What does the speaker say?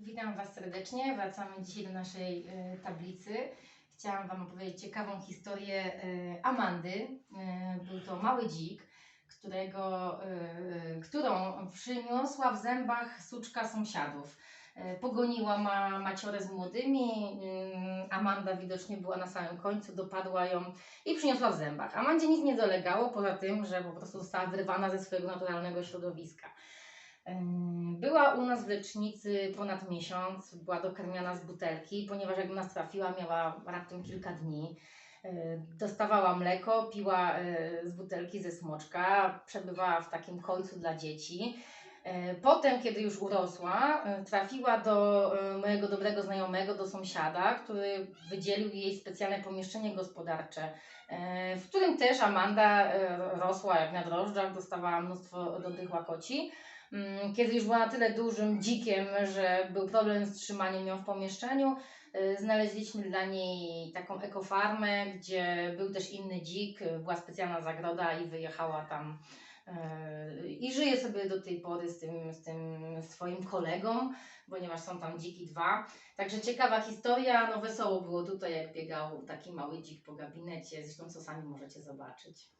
Witam Was serdecznie. Wracamy dzisiaj do naszej e, tablicy. Chciałam Wam opowiedzieć ciekawą historię e, Amandy. E, Był to mały dzik, którego, którą przyniosła w zębach suczka sąsiadów. Pogoniła ma maciorę z młodymi. Amanda widocznie była na samym końcu, dopadła ją i przyniosła w zębach. Amandzie nic nie dolegało, poza tym, że po prostu została wyrwana ze swojego naturalnego środowiska. Była u nas w lecznicy ponad miesiąc, była dokarmiana z butelki, ponieważ jak nas trafiła, miała raptem kilka dni. Yy, Dostawała mleko, piła yy, z butelki ze smoczka, przebywała w takim końcu dla dzieci. Yy, Potem, kiedy już urosła, trafiła do mojego dobrego znajomego, do sąsiada, który wydzielił jej specjalne pomieszczenie gospodarcze, w którym też Amanda rosła jak na drożdżach, dostawała mnóstwo dodych łakoci. Mm, Kiedy już była na tyle dużym dzikiem, że był problem z trzymaniem ją w pomieszczeniu, y, znaleźliśmy dla niej taką ekofarmę, gdzie był też inny dzik, była specjalna zagroda i wyjechała tam y, i żyje sobie do tej pory z tym, z tym swoim kolegą, ponieważ są tam dziki dwa. Także ciekawa historia, no wesoło było tutaj, jak biegał taki mały dzik po gabinecie, zresztą co sami możecie zobaczyć.